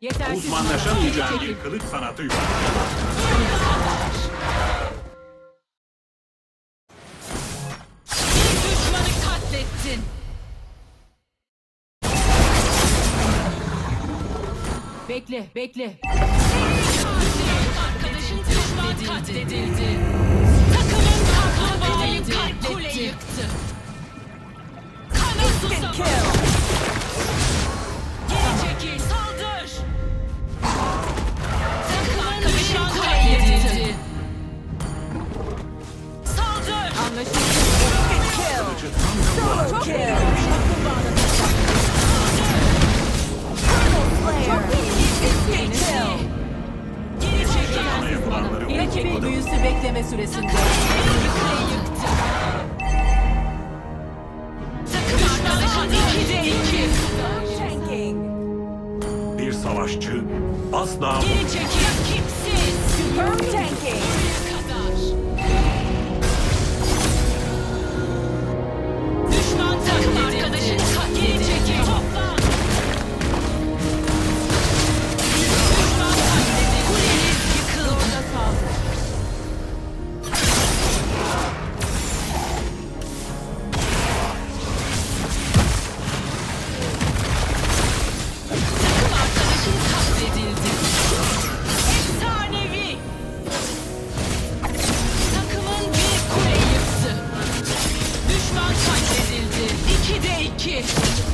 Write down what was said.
Yetersiz. Uzmanlaşan mücadele kılıç sanatı Düşmanı katlettin. Bekle, bekle. Anlaşıldı. Çok iyi. Rakibi büyüsü bekleme süresinde. Bir savaşçı asla... Geri çekil kimsiz! Firm tanking! de iki.